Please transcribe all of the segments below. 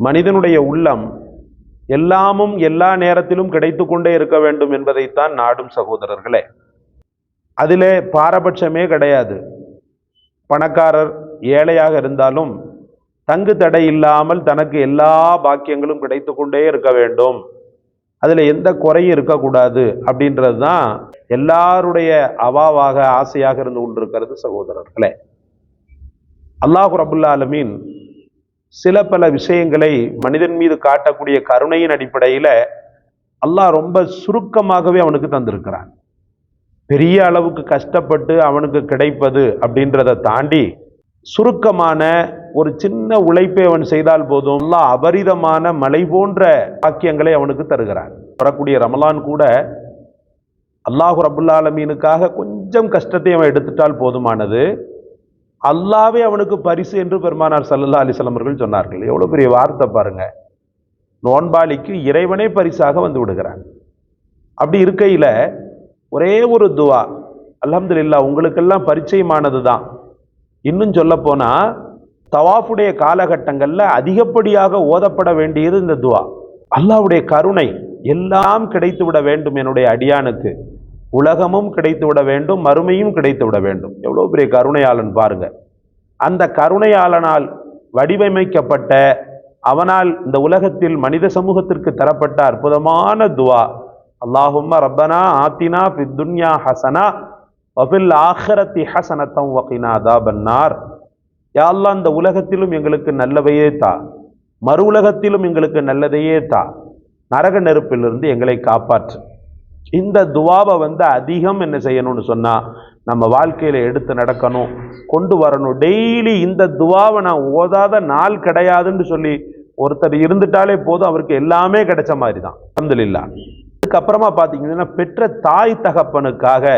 மனிதனுடைய உள்ளம் எல்லாமும் எல்லா நேரத்திலும் கிடைத்து கொண்டே இருக்க வேண்டும் என்பதைத்தான் நாடும் சகோதரர்களே. அதிலே பாரபட்சமே கிடையாது. பணக்காரர் ஏழையாக இருந்தாலும் தங்கு தடை இல்லாமல் தனக்கு எல்லா பாக்கியங்களும் கிடைத்து கொண்டே இருக்க வேண்டும். அதில் எந்த குறையும் இருக்கக்கூடாது அப்படின்றது தான் எல்லாருடைய அவாவாக ஆசையாக இருந்து கொண்டிருக்கிறது சகோதரர்களே. அல்லாஹு ரபுல்லா சில பல விஷயங்களை மனிதன் மீது காட்டக்கூடிய கருணையின் அடிப்படையில் அல்லாஹ் ரொம்ப சுருக்கமாகவே அவனுக்கு தந்திருக்கிறான். பெரிய அளவுக்கு கஷ்டப்பட்டு அவனுக்கு கிடைப்பது அப்படின்றத தாண்டி சுருக்கமான ஒரு சின்ன உழைப்பை அவன் செய்தால் போதும் அல்லாஹ் அபரிதமான மலை போன்ற வாக்கியங்களை அவனுக்கு தருகிறான். வரக்கூடிய ரமலான் கூட அல்லாஹு ரபுல்லாலமீனுக்காக கொஞ்சம் கஷ்டத்தை அவன் எடுத்துட்டால் போதுமானது. அல்லாவே அவனுக்கு பரிசு என்று பெருமானார் சல்லல்லா அலிஸ்லாம் அவர்கள் சொன்னார்கள். எவ்வளோ பெரிய வார்த்தை பாருங்க. நோன்பாளிக்கு இறைவனே பரிசாக வந்து விடுகிறான். அப்படி இருக்கையில் ஒரே ஒரு துவா அல்ஹம்துலில்லா உங்களுக்கெல்லாம் பரிச்சயமானது தான் இன்னும் சொல்லப்போனால் தவாஃபுடைய காலகட்டங்களில் அதிகப்படியாக ஓதப்பட வேண்டியது இந்த துவா. அல்லாஹ்வுடைய கருணை எல்லாம் கிடைத்து விட வேண்டும் என்னுடைய அடியானுக்கு. உலகமும் கிடைத்து விட வேண்டும் மறுமையும் கிடைத்து விட வேண்டும். எவ்வளோ பெரிய கருணையாளன் பாருங்க. அந்த கருணையாளனால் வடிவமைக்கப்பட்ட அவனால் இந்த உலகத்தில் மனித சமூகத்திற்கு தரப்பட்ட அற்புதமான துவா. அல்லாஹும்ம ரப்பனா ஆத்தினா பித்துன்யா ஹசனா வபில் ஆஹரத்தி ஹசனத்தம் வகினா தாபன்னார் யா அல்லாஹ் இந்த உலகத்திலும் எங்களுக்கு நல்லவையே தா. மறு உலகத்திலும் எங்களுக்கு நல்லதையே தா. நரக நெருப்பிலிருந்து எங்களை காப்பாற்று. இந்த துவாவை வந்து அதிகம் என்ன செய்யணும்னு சொன்னால் நம்ம வாழ்க்கையில் எடுத்து நடக்கணும் கொண்டு வரணும். டெய்லி இந்த துவாவை நான் ஓதாத நாள் கிடையாதுன்னு சொல்லி ஒருத்தர் இருந்துட்டாலே போதும் அவருக்கு எல்லாமே கிடைச்ச மாதிரி தான் அல்ஹம்துலில்லாஹ் அதுக்கப்புறமா பார்த்தீங்கன்னா பெற்ற தாய் தகப்பனுக்காக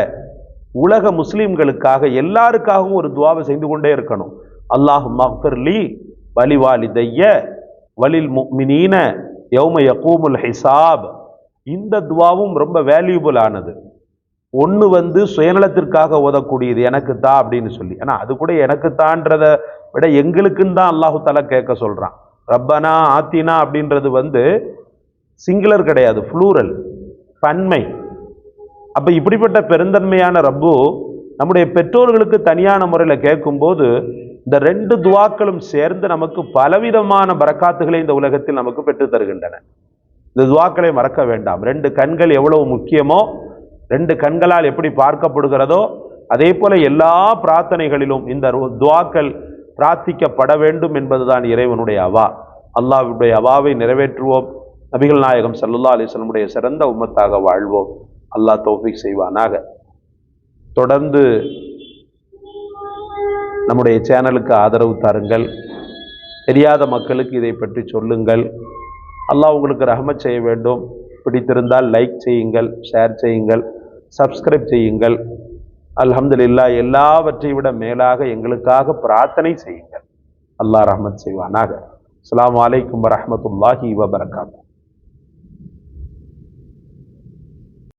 உலக முஸ்லீம்களுக்காக எல்லாருக்காகவும் ஒரு துவாவை செய்து கொண்டே இருக்கணும். அல்லாஹ் மஃபர்லி வலிவாலிதைய வலில் முக்மினீன யௌம யகூமுல் ஹிசாப். இந்த துவாவும் ரொம்ப வேல்யூபிள் ஆனது. ஒன்று வந்து சுயநலத்திற்காக ஓதக்கூடியது எனக்கு தான் அப்படின்னு சொல்லி. ஆனால் அது கூட எனக்குத்தான்றதை விட எங்களுக்குன்னு தான் அல்லாஹு தாலா கேட்க சொல்கிறான் ரப்பனா ஆத்தினா அப்படின்றது வந்து சிங்குலர் கிடையாது ஃப்ளூரல் பன்மை அப்போ இப்படிப்பட்ட பெருந்தன்மையான ரப்பு நம்முடைய பெற்றோர்களுக்கு தனியான முறையில் கேட்கும்போது இந்த ரெண்டு துவாக்களும் சேர்ந்து நமக்கு பலவிதமான பரக்காத்துகளை இந்த உலகத்தில் நமக்கு பெற்று தருகின்றன. இந்த துவாக்களை மறக்க வேண்டாம். ரெண்டு கண்கள் எவ்வளவு முக்கியமோ ரெண்டு கண்களால் எப்படி பார்க்கப்படுகிறதோ அதே போல எல்லா பிரார்த்தனைகளிலும் இந்த துவாக்கள் பிரார்த்திக்கப்பட வேண்டும் என்பதுதான் இறைவனுடைய அவா. அல்லாவுடைய அவாவை நிறைவேற்றுவோம். நபிகள் நாயகம் சல்லுல்லா அலிஸ்லமுடைய சிறந்த உம்மத்தாக வாழ்வோம். அல்லாஹ் தௌஃபீக் செய்வானாக. தொடர்ந்து நம்முடைய சேனலுக்கு ஆதரவு தாருங்கள். தெரியாத மக்களுக்கு இதை பற்றி சொல்லுங்கள். அல்லாஹ் உங்களுக்கு ரஹமத் செய்ய வேண்டும். பிடித்திருந்தால் லைக் செய்யுங்கள் ஷேர் செய்யுங்கள் சப்ஸ்கிரைப் செய்யுங்கள். அல்ஹம்துலில்லாஹ் எல்லாவற்றை விட மேலாக எங்களுக்காக பிரார்த்தனை செய்யுங்கள். அல்லாஹ் ரஹமத் செய்வானாக. அஸ்லாம் வலைக்கம் வரமத்துல்லாஹி வபரகாத்து